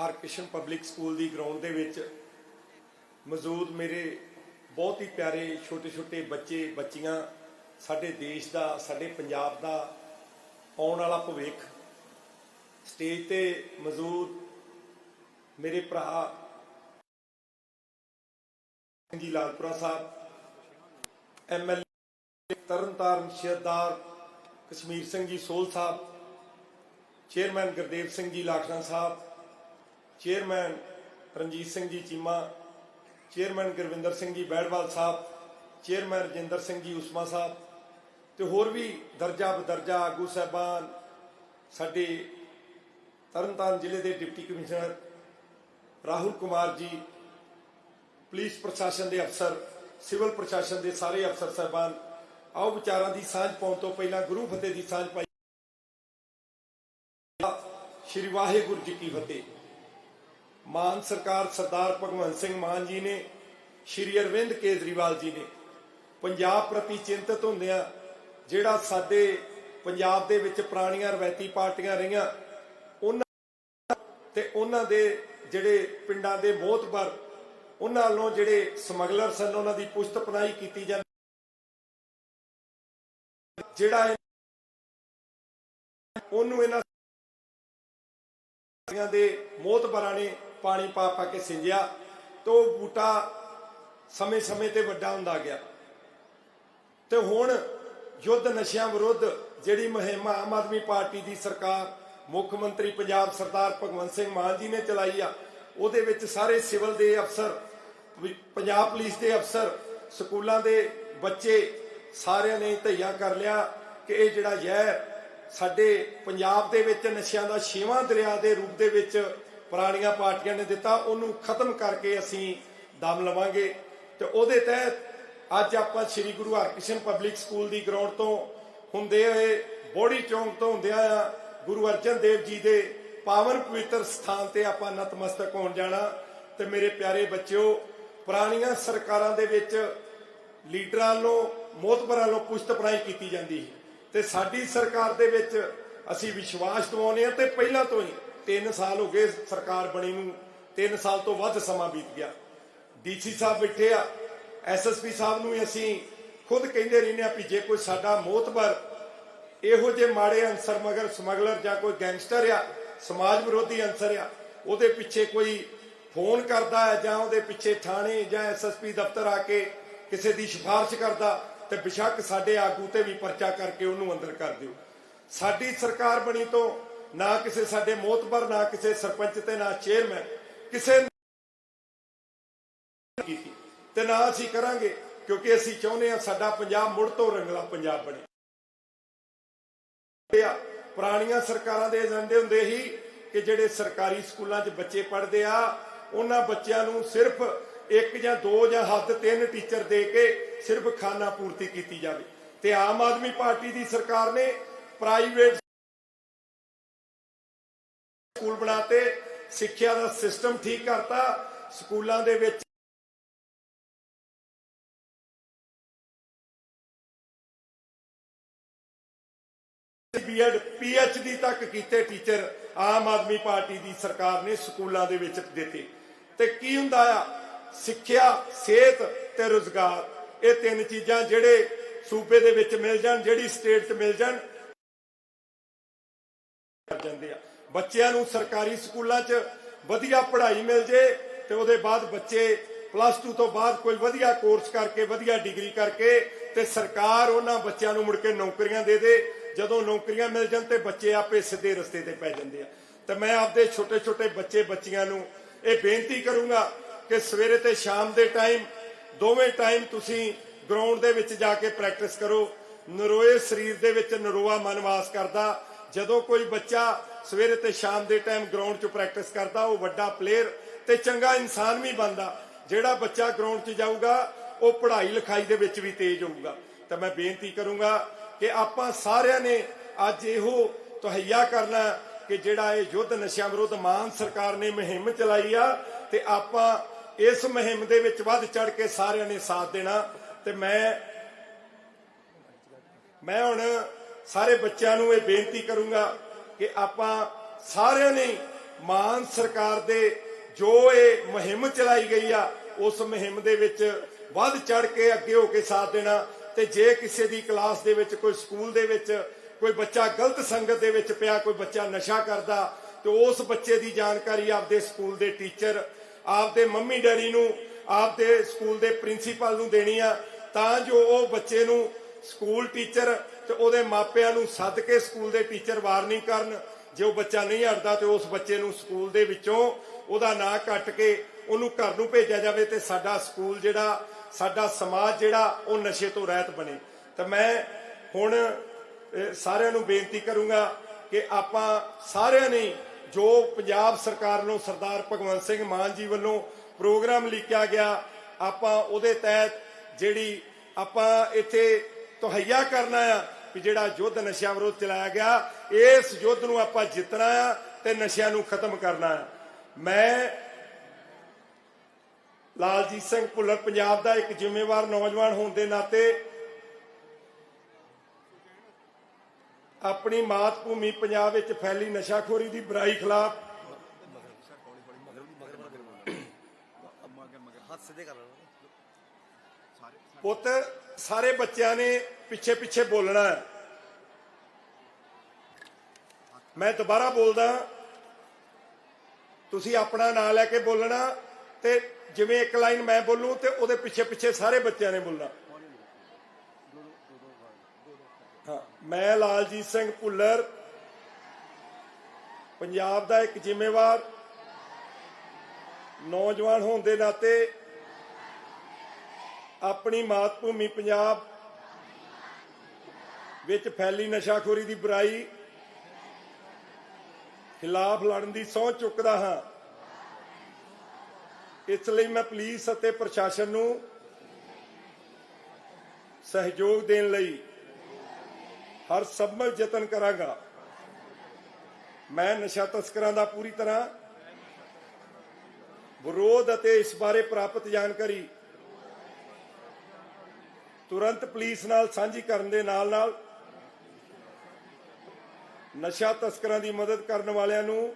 Harkrishan public school ਦੀ ground ਦੇ ਵਿੱਚ ਮੌਜੂਦ ਮੇਰੇ ਬਹੁਤ ਹੀ ਪਿਆਰੇ ਛੋਟੇ ਛੋਟੇ ਬੱਚੇ, ਬੱਚੀਆਂ, ਸਾਡੇ ਦੇਸ਼ ਦਾ, ਸਾਡੇ ਪੰਜਾਬ ਦਾ ਆਉਣ ਵਾਲਾ ਭਵਿੱਖ। ਸਟੇਜ ਤੇ ਮੌਜੂਦ ਮੇਰੇ ਭਰਾ ਜੀ ਲਾਲਪੁਰਾ ਸਾਹਿਬ MLA Tarn Taran ਸ਼ਹਿਦਾਰ Kashmir Singh ji Sohal Sahib, chairman Gurdev Singh ji Lakhna Sahib chairman Ranjit Singh ji Cheema, chairman Gurvinder Singh ji Bairwal Sahib, chairman Rajinder Singh ji Usma Sahib ਤੇ ਹੋਰ ਵੀ ਦਰਜਾ ਬਦਰਜਾ ਆਗੂ ਸਾਹਿਬਾਨ ਸਾਡੇ ਤਰਨਤਾਰਨ ਜ਼ਿਲ੍ਹੇ ਦੇ deputy commissioner Rahul Kumar ji, police ਪ੍ਰਸ਼ਾਸਨ ਦੇ ਅਫਸਰ, ਸਿਵਲ ਪ੍ਰਸ਼ਾਸਨ ਦੇ ਸਾਰੇ ਅਫਸਰ ਸਾਹਿਬਾਨ, ਆਓ ਵਿਚਾਰਾਂ ਦੀ ਸਾਂਝ ਪਾਉਣ ਤੋਂ ਪਹਿਲਾਂ ਗੁਰੂ ਫਤਿਹ ਦੀ ਸਾਂਝ ਪਾਈ। ਸ਼੍ਰੀ ਵਾਹਿਗੁਰੂ ਜੀ ਕੀ ਫਤਿਹ। ਮਾਨ ਸਰਕਾਰ ਸਰਦਾਰ ਭਗਵੰਤ ਸਿੰਘ ਮਾਨ ਜੀ ਨੇ, ਸ਼੍ਰੀ ਅਰਵਿੰਦ ਕੇਜਰੀਵਾਲ ਜੀ ਨੇ ਪੰਜਾਬ ਪ੍ਰਤੀ ਚਿੰਤਤ ਹੁੰਦਿਆਂ ਜਿਹੜਾ ਸਾਡੇ ਪੰਜਾਬ ਦੇ ਵਿੱਚ ਪੁਰਾਣੀਆਂ ਰਵਾਇਤੀ ਪਾਰਟੀਆਂ ਰਹੀਆਂ, ਉਹਨਾਂ ਤੇ ਉਹਨਾਂ ਦੇ ਜਿਹੜੇ ਪਿੰਡਾਂ ਦੇ ਮੋਹਤਬਰ ਉਹਨਾਂ ਵੱਲੋਂ ਜਿਹੜੇ ਸਮਗਲਰ ਸਨ, ਉਹਨਾਂ ਦੀ ਪੁਸ਼ਤ ਪਨਾਹੀ ਕੀਤੀ ਜਾਂਦੀ ਜਿਹੜਾ ਉਹਨੂੰ ਇਹਨਾਂ ਸਾਰਿਆਂ ਦੇ ਮੋਹਤਬਰਾਂ ਨੇ ਪਾਣੀ ਪਾ ਪਾ ਕੇ ਸਿੰਜਿਆ ਤੇ ਉਹ ਬੂਟਾ ਸਮੇਂ-ਸਮੇਂ ਤੇ ਵੱਡਾ ਹੁੰਦਾ ਗਿਆ। ਤੇ ਹੁਣ ਯੁੱਧ ਨਸ਼ਿਆਂ ਵਿਰੁੱਧ ਜਿਹੜੀ ਮੁਹਿੰਮ, ਆਮ ਆਦਮੀ ਪਾਰਟੀ ਦੀ ਸਰਕਾਰ, ਮੁੱਖ ਮੰਤਰੀ ਪੰਜਾਬ ਸਰਦਾਰ ਭਗਵੰਤ ਸਿੰਘ ਮਾਨ ਜੀ ਨੇ ਚਲਾਈ ਆ, ਉਹਦੇ ਵਿੱਚ ਸਾਰੇ ਸਿਵਲ ਦੇ ਅਫਸਰ ਪੰਜਾਬ ਪੁਲਿਸ ਦੇ ਅਫਸਰ, ਸਕੂਲਾਂ ਦੇ ਬੱਚੇ ਸਾਰਿਆਂ ਨੇ ਧਈਆ ਕਰ ਲਿਆ ਕਿ ਇਹ ਜਿਹੜਾ ਜ਼ਹਿਰ ਸਾਡੇ ਪੰਜਾਬ ਦੇ ਵਿੱਚ ਨਸ਼ਿਆਂ ਦਾ ਛੇਵਾਂ ਦਰਿਆ ਦੇ ਰੂਪ ਦੇ ਵਿੱਚ ਪੁਰਾਣੀਆਂ ਪਾਰਟੀਆਂ ਨੇ ਦਿੱਤਾ, ਉਹਨੂੰ ਖਤਮ ਕਰਕੇ ਅਸੀਂ ਦਮ ਲਵਾਂਗੇ। ਤੇ ਉਹਦੇ ਤਹਿਤ ਅੱਜ ਆਪਾਂ ਸ੍ਰੀ ਗੁਰੂ ਹਰਕ੍ਰਿਸ਼ਨ ਪਬਲਿਕ ਸਕੂਲ ਦੀ ਗਰਾਊਂਡ ਤੋਂ ਹੁੰਦੇ ਹੋਏ ਬੋੜੀ ਚੌਂਕ ਤੋਂ ਹੁੰਦਿਆਂ ਆ ਗੁਰੂ ਅਰਜਨ ਦੇਵ ਜੀ ਦੇ ਪਾਵਨ ਪਵਿੱਤਰ ਸਥਾਨ ਤੇ ਆਪਾਂ ਨਤਮਸਤਕ ਹੋਣ ਜਾਣਾ। ਤੇ ਮੇਰੇ ਪਿਆਰੇ ਬੱਚਿਓ, ਪੁਰਾਣੀਆਂ ਸਰਕਾਰਾਂ ਦੇ ਵਿੱਚ ਲੀਡਰਾਂ ਨੂੰ ਮੋਤਬਰਾਂ ਨੂੰ ਪੁਸ਼ਤ ਪੜਾਈ ਕੀਤੀ ਜਾਂਦੀ ਸੀ। ਤੇ ਸਾਡੀ ਸਰਕਾਰ ਦੇ ਵਿੱਚ ਅਸੀਂ ਵਿਸ਼ਵਾਸ ਦਿਵਾਉਂਦੇ ਹਾਂ ਤੇ ਪਹਿਲਾਂ ਤੋਂ ਹੀ 3 ਸਾਲ ਹੋ ਗਏ ਸਰਕਾਰ ਬਣੀ ਨੂੰ 3 ਸਾਲ ਤੋਂ ਵੱਧ ਸਮਾਂ ਬੀਤ ਗਿਆ। ਡੀਸੀ ਸਾਹਿਬ ਬੈਠੇ ਆ ਐਸਐਸਪੀ ਸਾਹਿਬ ਨੂੰ ਵੀ ਅਸੀਂ ਖੁਦ ਕਹਿੰਦੇ ਰਹਿੰਦੇ ਆ ਵੀ ਜੇ ਕੋਈ ਸਾਡਾ ਮੋਤਬਰ ਇਹੋ ਜਿਹੇ ਮਾੜੇ ਅਨਸਰ ਮਗਰ ਸਮਗਲਰ ਜਾਂ ਕੋਈ ਗੈਂਗਸਟਰ ਆ, ਸਮਾਜ ਵਿਰੋਧੀ ਅਨਸਰ ਆ, ਉਹਦੇ ਪਿੱਛੇ ਕੋਈ ਫੋਨ ਕਰਦਾ ਹੈ ਜਾਂ ਉਹਦੇ ਪਿੱਛੇ ਥਾਣੇ ਜਾਂ ਐਸਐਸਪੀ ਦਫ਼ਤਰ ਆ ਕੇ ਕਿਸੇ ਦੀ ਸਿਫਾਰਿਸ਼ ਕਰਦਾ, ਤੇ ਬਿਸ਼ੱਕ ਸਾਡੇ ਆਗੂ ਤੇ ਵੀ ਪਰਚਾ ਕਰਕੇ ਉਹਨੂੰ ਅੰਦਰ ਕਰ ਦਿਓ। ਸਾਡੀ ਸਰਕਾਰ ਬਣੀ ਤੋਂ ਨਾ ਕਿਸੇ ਸਾਡੇ ਮੋਤਬਰ ਨਾ ਕਿਸੇ ਸਰਪੰਚ ਤੇ, ਨਾ ਚੇਅਰਮੈਨ ਕਿਸੇ ਕੀਤੀ। ਤੇ ਨਾ ਅਸੀਂ ਕਰਾਂਗੇ, ਕਿਉਂਕਿ ਅਸੀਂ ਚਾਹੁੰਦੇ ਹਾਂ ਸਾਡਾ ਪੰਜਾਬ ਮੁੜ ਤੋਂ ਰੰਗਲਾ ਪੰਜਾਬ ਬਣੇ। ਪੁਰਾਣੀਆਂ ਸਰਕਾਰਾਂ ਦੇ ਏਜੰਡੇ ਹੁੰਦੇ ਸੀ ਕਿ ਜਿਹੜੇ ਸਰਕਾਰੀ ਸਕੂਲਾਂ 'ਚ ਬੱਚੇ ਪੜ੍ਹਦੇ ਆ, ਉਹਨਾਂ ਬੱਚਿਆਂ ਨੂੰ ਸਿਰਫ ਇੱਕ ਜਾਂ ਦੋ ਜਾਂ ਹੱਦ ਤਿੰਨ ਟੀਚਰ ਦੇ ਕੇ ਸਿਰਫ ਖਾਨਾ ਪੂਰਤੀ ਕੀਤੀ ਜਾਵੇ। ਤੇ ਆਮ ਆਦਮੀ ਪਾਰਟੀ ਦੀ ਸਰਕਾਰ ਨੇ ਪ੍ਰਾਈਵੇਟ ਸਕੂਲ ਬਣਾਤੇ, ਸਿੱਖਿਆ ਦਾ ਸਿਸਟਮ ਠੀਕ ਕਰਤਾ, ਸਕੂਲਾਂ ਦੇ ਵਿੱਚ ਬੀਐਡ ਪੀਐਚਡੀ ਤੱਕ ਕੀਤੇ ਟੀਚਰ ਆਮ ਆਦਮੀ ਪਾਰਟੀ ਦੀ ਸਰਕਾਰ ਨੇ ਸਕੂਲਾਂ ਦੇ ਵਿੱਚ ਦਿੱਤੇ। ਤੇ ਕੀ ਹੁੰਦਾ ਆ? ਸਿੱਖਿਆ, ਸਿਹਤ ਤੇ ਰੋਜ਼ਗਾਰ, ਇਹ ਤਿੰਨ ਚੀਜ਼ਾਂ ਜਿਹੜੇ ਸੂਬੇ ਦੇ ਵਿੱਚ ਮਿਲ ਜਾਣ, ਜਿਹੜੀ ਸਟੇਟ 'ਚ ਮਿਲ ਜਾਣ ਕਰ ਜਾਂਦੇ ਆ। ਬੱਚਿਆਂ ਨੂੰ ਸਰਕਾਰੀ ਸਕੂਲਾਂ 'ਚ ਵਧੀਆ ਪੜ੍ਹਾਈ ਮਿਲ ਜੇ ਤੇ ਉਹਦੇ ਬਾਅਦ ਬੱਚੇ ਪਲੱਸ 2 ਤੋਂ ਬਾਅਦ ਕੋਈ ਵਧੀਆ ਕੋਰਸ ਕਰਕੇ, ਵਧੀਆ ਡਿਗਰੀ ਕਰਕੇ ਤੇ ਸਰਕਾਰ ਉਹਨਾਂ ਬੱਚਿਆਂ ਨੂੰ ਮੁੜ ਕੇ ਨੌਕਰੀਆਂ ਦੇ ਦੇ। ਜਦੋਂ ਨੌਕਰੀਆਂ ਮਿਲ ਜਾਣ ਤੇ ਬੱਚੇ ਆਪੇ ਸਿੱਧੇ ਰਸਤੇ ਤੇ ਪੈ ਜਾਂਦੇ ਆ। ਤੇ ਮੈਂ ਆਪਦੇ ਛੋਟੇ ਛੋਟੇ ਬੱਚੇ, ਬੱਚੀਆਂ ਨੂੰ ਇਹ ਬੇਨਤੀ ਕਰੂੰਗਾ ਕਿ ਸਵੇਰੇ ਤੇ ਸ਼ਾਮ ਦੇ ਟਾਈਮ ਦੋਵੇਂ ਟਾਈਮ ਤੁਸੀਂ ਗਰਾਊਂਡ ਦੇ ਵਿੱਚ ਜਾ ਕੇ ਪ੍ਰੈਕਟਿਸ ਕਰੋ। ਨਰੋਏ ਸਰੀਰ ਦੇ ਵਿੱਚ ਨਰੋਆ ਮਨ ਵਾਸ ਕਰਦਾ। ਜਦੋਂ ਕੋਈ ਬੱਚਾ ਸਵੇਰੇ ਤੇ ਸ਼ਾਮ ਦੇ ਟਾਈਮ ਗਰਾਊਂਡ 'ਚ ਪ੍ਰੈਕਟਿਸ ਕਰਦਾ, ਉਹ ਵੱਡਾ ਪਲੇਅਰ ਤੇ ਚੰਗਾ ਇਨਸਾਨ ਵੀ ਬਣਦਾ। ਜਿਹੜਾ ਬੱਚਾ ਗਰਾਊਂਡ 'ਚ ਜਾਊਗਾ, ਉਹ ਪੜ੍ਹਾਈ ਲਿਖਾਈ ਦੇ ਵਿੱਚ ਵੀ ਤੇਜ਼ ਹੋਊਗਾ। ਤਾਂ ਮੈਂ ਬੇਨਤੀ ਕਰੂੰਗਾ ਕਿ ਆਪਾਂ ਸਾਰਿਆਂ ਨੇ ਅੱਜ ਇਹੋ ਤਹਈਆ ਕਰਨਾ ਕਿ ਜਿਹੜਾ ਇਹ ਯੁੱਧ ਨਸ਼ਿਆਂ ਵਿਰੁੱਧ ਮਾਨ ਸਰਕਾਰ ਨੇ ਮੁਹਿੰਮ ਚਲਾਈ ਆ, ਤੇ ਆਪਾਂ ਇਸ ਮੁਹਿੰਮ ਦੇ ਵਿੱਚ ਵੱਧ ਚੜ ਕੇ ਸਾਰਿਆਂ ਨੇ ਸਾਥ ਦੇਣਾ। ਤੇ ਮੈਂ ਮੈਂ ਹੁਣ ਸਾਰੇ ਬੱਚਿਆਂ ਨੂੰ ਇਹ ਬੇਨਤੀ ਕਰੂੰਗਾ ਕਿ ਆਪਾਂ ਸਾਰਿਆਂ ਨੇ ਮਾਨ ਸਰਕਾਰ ਦੇ ਜੋ ਇਹ ਮੁਹਿੰਮ ਚਲਾਈ ਗਈ ਆ, ਉਸ ਮੁਹਿੰਮ ਦੇ ਵਿੱਚ ਵੱਧ ਚੜ ਕੇ ਅੱਗੇ ਹੋ ਕੇ ਸਾਥ ਦੇਣਾ ਤੇ ਜੇ ਕਿਸੇ ਦੀ ਕਲਾਸ ਦੇ ਵਿੱਚ, ਕੋਈ ਸਕੂਲ ਦੇ ਵਿੱਚ, ਕੋਈ ਬੱਚਾ ਗਲਤ ਸੰਗਤ ਦੇ ਵਿੱਚ ਪਿਆ, ਕੋਈ ਬੱਚਾ ਨਸ਼ਾ ਕਰਦਾ, ਤੇ ਉਸ ਬੱਚੇ ਦੀ ਜਾਣਕਾਰੀ ਆਪਦੇ ਸਕੂਲ ਦੇ ਟੀਚਰ, ਆਪਦੇ ਮੰਮੀ ਡੈਡੀ ਨੂੰ, ਆਪਦੇ ਸਕੂਲ ਦੇ ਪ੍ਰਿੰਸੀਪਲ ਨੂੰ ਦੇਣੀ ਆ, ਤਾਂ ਜੋ ਉਹ ਬੱਚੇ ਨੂੰ ਸਕੂਲ ਟੀਚਰ ਤੇ ਉਹਦੇ ਮਾਪਿਆਂ ਨੂੰ ਸੱਦ ਕੇ ਸਕੂਲ ਦੇ ਟੀਚਰ ਵਾਰਨਿੰਗ ਕਰਨ। ਜੇ ਉਹ ਬੱਚਾ ਨਹੀਂ ਹਟਦਾ ਤੇ ਉਸ ਬੱਚੇ ਨੂੰ ਸਕੂਲ ਦੇ ਵਿੱਚੋਂ ਉਹਦਾ ਨਾਂ ਕੱਟ ਕੇ ਉਹਨੂੰ ਘਰ ਨੂੰ ਭੇਜਿਆ ਜਾਵੇ ਤੇ ਸਾਡਾ ਸਕੂਲ ਜਿਹੜਾ, ਸਾਡਾ ਸਮਾਜ ਜਿਹੜਾ, ਉਹ ਨਸ਼ੇ ਤੋਂ ਰਹਿਤ ਬਣੇ। ਤਾਂ ਮੈਂ ਹੁਣ ਸਾਰਿਆਂ ਨੂੰ ਬੇਨਤੀ ਕਰੂੰਗਾ ਕਿ ਆਪਾਂ ਸਾਰਿਆਂ ਨੇ ਜੋ ਪੰਜਾਬ ਸਰਕਾਰ ਨੂੰ ਸਰਦਾਰ ਭਗਵੰਤ ਸਿੰਘ ਮਾਨ ਜੀ ਵੱਲੋਂ ਪ੍ਰੋਗਰਾਮ ਲਿਖਿਆ ਗਿਆ, ਆਪਾਂ ਉਹਦੇ ਤਹਿਤ ਜਿਹੜੀ ਆਪਾਂ ਇੱਥੇ ਤਹਈਆ ਕਰਨਾ ਆ ਵੀ ਜਿਹੜਾ ਯੁੱਧ ਨਸ਼ਿਆਂ ਵਿਰੁੱਧ ਚਲਾਇਆ ਗਿਆ ਇਸ ਯੁੱਧ ਨੂੰ ਆਪਾਂ ਜਿੱਤਣਾ ਆ ਤੇ ਨਸ਼ਿਆਂ ਨੂੰ ਖਤਮ ਕਰਨਾ ਆ ਮੈਂ ਲਾਲਜੀਤ ਸਿੰਘ ਭੁੱਲਰ ਪੰਜਾਬ ਦਾ ਇੱਕ ਜ਼ਿੰਮੇਵਾਰ ਨੌਜਵਾਨ ਹੋਣ ਦੇ ਨਾਤੇ ਆਪਣੀ ਮਾਤ ਭੂਮੀ ਪੰਜਾਬ ਵਿੱਚ ਫੈਲੀ ਨਸ਼ਾਖੋਰੀ ਦੀ ਬੁਰਾਈ ਖਿਲਾਫ ਹੱਥ ਸਿੱਧੇ ਕਰ ਲਓ ਪੁੱਤ, ਸਾਰੇ ਬੱਚਿਆਂ ਨੇ ਪਿੱਛੇ ਪਿੱਛੇ ਬੋਲਣਾ ਹੈ। ਮੈਂ ਦੁਬਾਰਾ ਬੋਲਦਾ ਤੁਸੀਂ ਆਪਣਾ ਨਾਂ ਲੈ ਕੇ ਬੋਲਣਾ ਤੇ ਜਿਵੇਂ ਇੱਕ ਲਾਈਨ ਮੈਂ ਬੋਲੂੰ ਤੇ ਉਹਦੇ ਪਿੱਛੇ ਪਿੱਛੇ ਸਾਰੇ ਬੱਚਿਆਂ ਨੇ ਬੋਲਣਾ। ਮੈਂ ਲਾਲਜੀਤ ਸਿੰਘ ਭੁੱਲਰ, ਪੰਜਾਬ ਦਾ ਇੱਕ ਜ਼ਿੰਮੇਵਾਰ, ਨੌਜਵਾਨ ਹੋਣ ਦੇ ਨਾਤੇ ਆਪਣੀ ਮਾਤ ਭੂਮੀ ਪੰਜਾਬ ਵਿੱਚ ਫੈਲੀ ਨਸ਼ਾਖੋਰੀ ਦੀ ਬੁਰਾਈ ਖਿਲਾਫ ਲੜਨ ਦੀ ਸਹੁੰ ਚੁੱਕਦਾ ਹਾਂ। ਇਸ ਲਈ ਮੈਂ ਪੁਲਿਸ ਅਤੇ ਪ੍ਰਸ਼ਾਸਨ ਨੂੰ ਸਹਿਯੋਗ ਦੇਣ ਲਈ ਹਰ ਸੰਭਵ ਯਤਨ ਕਰਾਂਗਾ। ਮੈਂ ਨਸ਼ਾ ਤਸਕਰਾਂ ਦਾ ਪੂਰੀ ਤਰ੍ਹਾਂ ਵਿਰੋਧ ਅਤੇ ਇਸ ਬਾਰੇ ਪ੍ਰਾਪਤ ਜਾਣਕਾਰੀ ਤੁਰੰਤ ਪੁਲਿਸ ਨਾਲ ਸਾਂਝੀ ਕਰਨ ਦੇ ਨਾਲ ਨਾਲ ਨਸ਼ਾ ਤਸਕਰਾਂ ਦੀ ਮਦਦ ਕਰਨ ਵਾਲਿਆਂ ਨੂੰ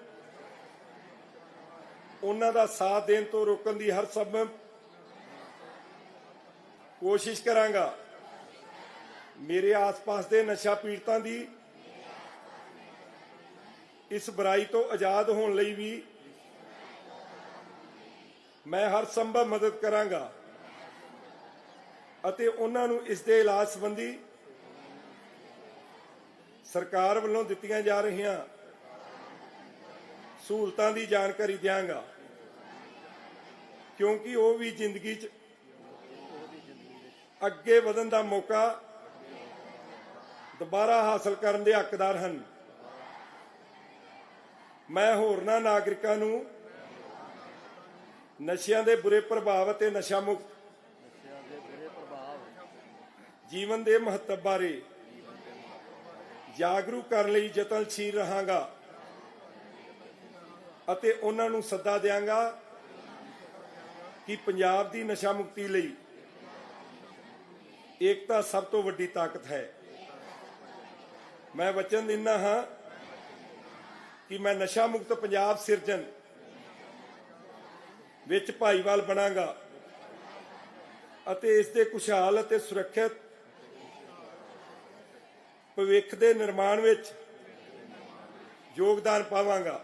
ਉਹਨਾਂ ਦਾ ਸਾਥ ਦੇਣ ਤੋਂ ਰੋਕਣ ਦੀ ਹਰ ਸੰਭਵ ਕੋਸ਼ਿਸ਼ ਕਰਾਂਗਾ। ਮੇਰੇ ਆਸ-ਪਾਸ ਦੇ ਨਸ਼ਾ ਪੀੜਤਾਂ ਦੀ ਇਸ ਬੁਰਾਈ ਤੋਂ ਆਜ਼ਾਦ ਹੋਣ ਲਈ ਵੀ ਮੈਂ ਹਰ ਸੰਭਵ ਮਦਦ ਕਰਾਂਗਾ। ਅਤੇ ਉਹਨਾਂ ਨੂੰ ਇਸ ਦੇ ਇਲਾਜ ਸੰਬੰਧੀ ਸਰਕਾਰ ਵੱਲੋਂ ਦਿੱਤੀਆਂ ਜਾ ਰਹੀਆਂ ਸਹੂਲਤਾਂ ਦੀ ਜਾਣਕਾਰੀ ਦਿਆਂਗਾ। ਕਿਉਂਕਿ ਉਹ ਵੀ ਜ਼ਿੰਦਗੀ 'ਚ ਅੱਗੇ ਵਧਣ ਦਾ ਮੌਕਾ ਦੁਬਾਰਾ ਹਾਸਲ ਕਰਨ ਦੇ ਹੱਕਦਾਰ ਹਨ। ਮੈਂ ਹੋਰਨਾਂ ਨਾਗਰਿਕਾਂ ਨੂੰ ਨਸ਼ਿਆਂ ਦੇ ਬੁਰੇ ਪ੍ਰਭਾਵ ਅਤੇ ਨਸ਼ਾ ਮੁਕਤ ਜੀਵਨ ਦੇ ਮਹੱਤਵ ਬਾਰੇ ਜਾਗਰੂਕ ਕਰਨ ਲਈ ਯਤਨਸ਼ੀਲ ਰਹਾਂਗਾ ਅਤੇ ਉਹਨਾਂ ਨੂੰ ਸੱਦਾ ਦਿਆਂਗਾ ਕਿ ਪੰਜਾਬ ਦੀ ਨਸ਼ਾ ਮੁਕਤੀ ਲਈ ਏਕਤਾ ਸਭ ਤੋਂ ਵੱਡੀ ਤਾਕਤ ਹੈ। ਮੈਂ ਵਚਨ ਦਿੰਦਾ ਹਾਂ ਕਿ ਮੈਂ ਨਸ਼ਾ ਮੁਕਤ ਪੰਜਾਬ ਸਿਰਜਣ ਵਿੱਚ ਭਾਈਵਾਲ ਬਣਾਂਗਾ ਅਤੇ ਇਸ ਦੇ ਖੁਸ਼ਹਾਲ ਅਤੇ ਸੁਰੱਖਿਅਤ ਭਵਿੱਖ ਦੇ ਨਿਰਮਾਣ ਵਿੱਚ ਯੋਗਦਾਨ ਪਾਵਾਂਗਾ।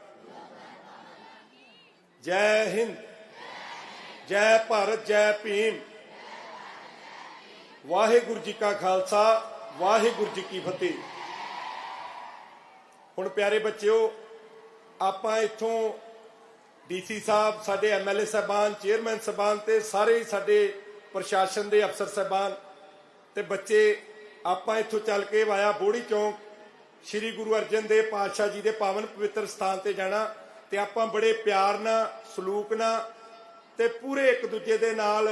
ਜੈ ਹਿੰਦ, ਜੈ ਭਾਰਤ, ਜੈ ਭੀਮ। ਵਾਹਿਗੁਰੂ ਜੀ ਕਾ ਖਾਲਸਾ, ਵਾਹਿਗੁਰੂ ਜੀ ਕੀ ਫਤਿਹ। ਹੁਣ ਪਿਆਰੇ ਬੱਚਿਓ, ਆਪਾਂ ਇੱਥੋਂ ਡੀਸੀ ਸਾਹਿਬ, ਸਾਡੇ ਐਮਐਲਏ ਸਾਹਿਬਾਨ, ਚੇਅਰਮੈਨ ਸਾਹਿਬਾਨ ਤੇ ਸਾਰੇ ਸਾਡੇ ਪ੍ਰਸ਼ਾਸਨ ਦੇ ਅਫਸਰ ਸਾਹਿਬਾਨ ਤੇ ਬੱਚੇ ਆਪਾਂ ਇੱਥੋਂ ਚੱਲ ਕੇ ਵਾਇਆ ਬੋੜੀ ਚੌਂਕ, ਸ੍ਰੀ ਗੁਰੂ ਅਰਜਨ ਦੇਵ ਪਾਤਸ਼ਾਹ ਜੀ ਦੇ ਪਾਵਨ ਪਵਿੱਤਰ ਸਥਾਨ ਤੇ ਜਾਣਾ ਤੇ ਆਪਾਂ ਬੜੇ ਪਿਆਰ ਨਾਲ, ਸਲੂਕ ਨਾਲ ਤੇ ਪੂਰੇ ਇੱਕ ਦੂਜੇ ਦੇ ਨਾਲ,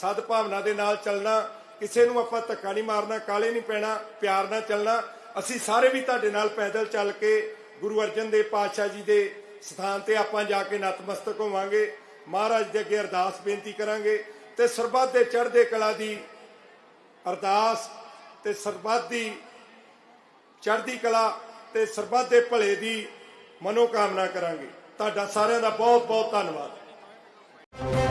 ਸਦਭਾਵਨਾ ਦੇ ਨਾਲ ਚੱਲਣਾ। ਕਿਸੇ ਨੂੰ ਆਪਾਂ ਧੱਕਾ ਨਹੀਂ ਮਾਰਨਾ, ਕਾਲੇ ਨਹੀਂ ਪੈਣਾ, ਪਿਆਰ ਨਾਲ ਚੱਲਣਾ। ਅਸੀਂ ਸਾਰੇ ਵੀ ਤੁਹਾਡੇ ਨਾਲ ਪੈਦਲ ਚੱਲ ਕੇ ਗੁਰੂ ਅਰਜਨ ਦੇਵ ਪਾਤਸ਼ਾਹ ਜੀ ਦੇ ਸਥਾਨ ਤੇ ਆਪਾਂ ਜਾ ਕੇ ਨਤਮਸਤਕ ਹੋਵਾਂਗੇ। ਮਹਾਰਾਜ ਦੇ ਅੱਗੇ ਅਰਦਾਸ ਬੇਨਤੀ ਕਰਾਂਗੇ ਤੇ ਸਰਬੱਤ ਦੇ ਚੜ੍ਹਦੇ ਕਲਾ ਦੀ ਅਰਦਾਸ ਤੇ ਸਰਬੱਤ ਦੀ ਚੜ੍ਹਦੀ ਕਲਾ ਤੇ ਸਰਬੱਤ ਦੇ ਭਲੇ ਦੀ ਮਨੋਕਾਮਨਾ ਕਰਾਂਗੇ। ਤੁਹਾਡਾ ਸਾਰਿਆਂ ਦਾ ਬਹੁਤ ਬਹੁਤ ਧੰਨਵਾਦ।